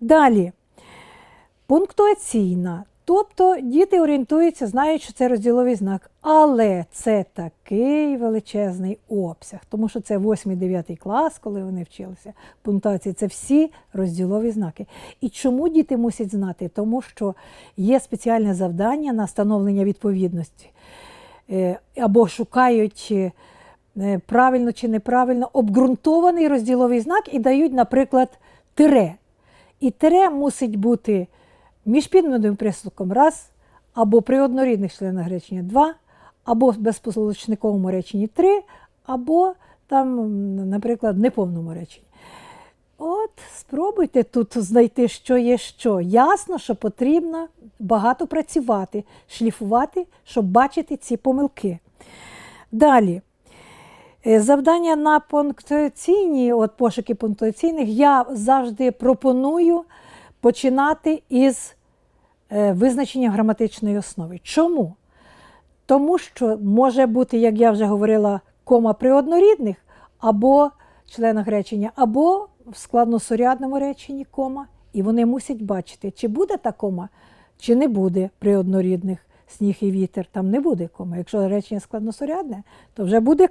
Далі. Пунктуаційна. Тобто діти орієнтуються, знають, що це розділовий знак. Але це такий величезний обсяг, тому що це 8-9 клас, коли вони вчилися. Пунктуації це всі розділові знаки. І чому діти мусять знати? Тому що є спеціальне завдання на встановлення відповідності. Е, Або шукають е, правильно чи неправильно обґрунтований розділовий знак і дають, наприклад, тире. І тире мусить бути між підмінним присудком раз, або при однорідних членах речення два, або в безполучниковому реченні три, або там, наприклад, неповному реченні. От, спробуйте тут знайти, що є що. Ясно, що потрібно багато працювати, шліфувати, щоб бачити ці помилки. Далі. Е, Завдання на пунктуаційні, от пошуки пунктуаційних, я завжди пропоную починати із е, визначення граматичної основи. Чому? Тому що може бути, як я вже говорила, кома при однорідних, або членах речення, або в складносурядному реченні кома, і вони мусять бачити, чи буде та кома, чи не буде при однорідних сніг і вітер. Там не буде кома. Якщо речення складносурядне, то вже буде